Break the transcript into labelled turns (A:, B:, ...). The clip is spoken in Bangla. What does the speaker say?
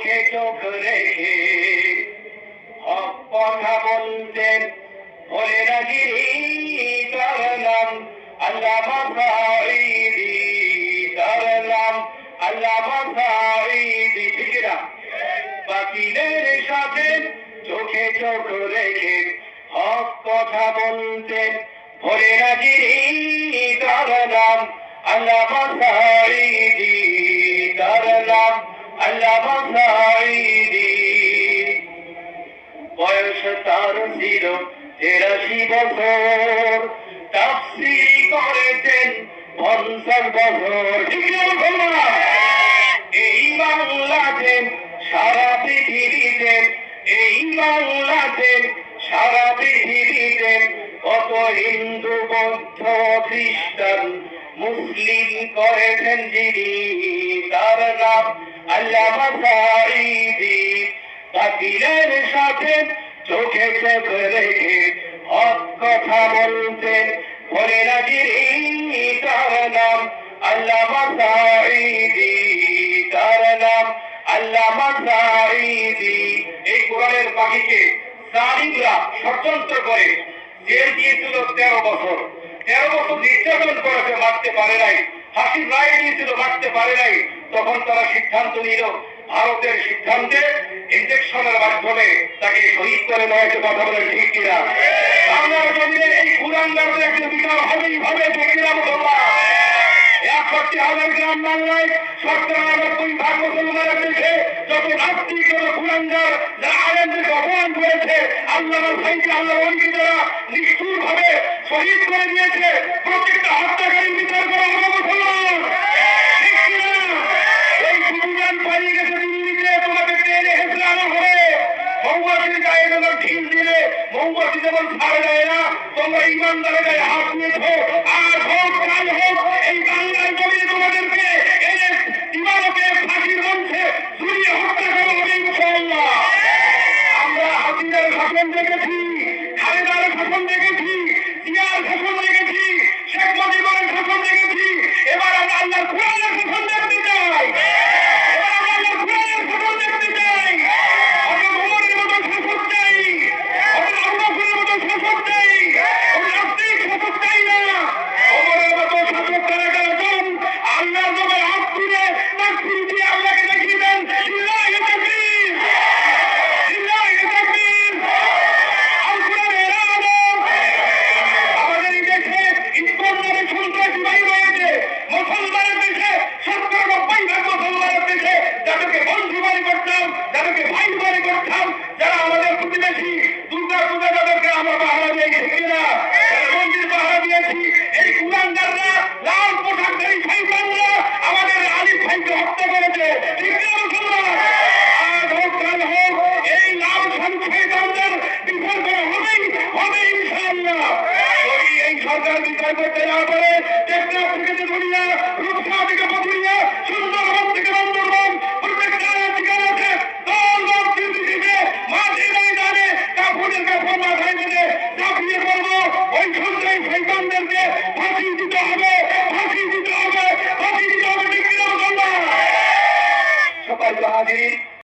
A: চোখে চোখ রেখে হক কথা বলতেন। বলে তার নাম আল্লাহ তার নাম আল্লাহ সাঈদি ঠিক না বাতিলের সাথে চোখে চোখ রেখে হক কথা বলতেন। ভরে রাজি নাম আল্লাহ সাঈদি বয়স তার ছিল তেরাশি বছর। তাফসির করেছেন পঞ্চাশ বছর? এই বাংলাতে সারা পৃথিবীতে, এই বাংলাতে সারা পৃথিবীতে কত হিন্দু, বৌদ্ধ, খ্রিস্টান, মুসলিম করেছেন যিনি। তার নাম আল্লাহ সাঈদি বাতিলের সাথে চোখে চোখ রেখে হক কথা বলতেন। বলে রাজির তার নাম, আল্লাহ সাঈদি তার নাম, আল্লাহ সাঈদি এই কোরআনের পাখিকে জালিমরা ষড়যন্ত্র করে জেল দিয়েছিল তেরো বছর। তেরো বছর নির্যাতন করেছে, মারতে পারে নাই। ফাঁসির রায় দিয়েছিল, মারতে পারে নাই। তখন তারা সিদ্ধান্ত নিল, ভারতের সিদ্ধান্তে ইঞ্জেকশনের মাধ্যমে তাকে শহীদ করে নেওয়া কথা বলেন ঠিক কিনা। বাংলার জমিনে এই কুরাঙ্গারদের একটি বিচার হবেই হবে, ঠিক কিনা নিষ্ঠুর ভাবে শহীদ করে দিয়েছে, প্রত্যেকটা হত্যাকারী বিচার করা মৌমাছির গায়ে যেমন ঢিল দিলে মৌমাছি যেমন ছাড় দেয় না, তোমরা ইমানদারের গায়ে হাত দিয়েছ। আর হোক কাল হোক, এই বাংলার জমিনে তোমাদেরকে এনে ইমানকে ফাঁসির মঞ্চে হত্যা করা হবে আমরা হাসিনার শাসন দেখেছি, খালেদার শাসন দেখেছি, জিয়ার শাসন দেখেছি, শেখ মুজিবের শাসন দেখেছি। এবার আমরা আল্লাহর কোরআনের শাসন দেখতে তুলে তাকবীর দিয়ে আল্লাহকে দেখিয়ে দেন লিল্লাহি তাকবীর লিল্লাহি তাকবীর আল কোরআনের আদব। আমাদের দেশে ইসকন নামে সন্ত্রাসী বাহিনী রয়েছে। মুসলমানের দেশে, সত্তর নব্বই ভাগ মুসলমানের দেশে যাদেরকে বন্ধু বাড়ি করতাম, যাদেরকে ভাই বাড়ি করতাম, যারা আমাদের প্রতিবেশী, দুর্গা পূজা ঠিক মন্দির পাহারা দিয়েছি, এই কুলাঙ্গাররা লাল পোশাকধারী শৈবানরা আমাদের আলিফ ভাইকে হত্যা করেছে ঠিক না মুসলমান আজ হোক কাল হোক এই লাল শৈবানদের বিচার করা হবেই হবে ইনশাআল্লাহ যদি এই সরকার বিচার করতে না পারে টেকনাফ থেকে তেতুলিয়া রূপসা থেকে পাথুরিয়া, সুন্দরবন থেকে বান্দরবন প্রত্যেকটা ঠিকানাতে দল দল নির্বিশেষে মাঠে ময়দানে কাপড়ের কাপড় মাথায় বেঁধে চাপিয়ে পড়ব। ওই সন্ত্রাসী শৈতানদেরকে ফাঁসি দিতে হবে, ফাঁসি দিতে হবে, ফাঁসি দিতে হবে, ঠিক সবাই তো হাজির।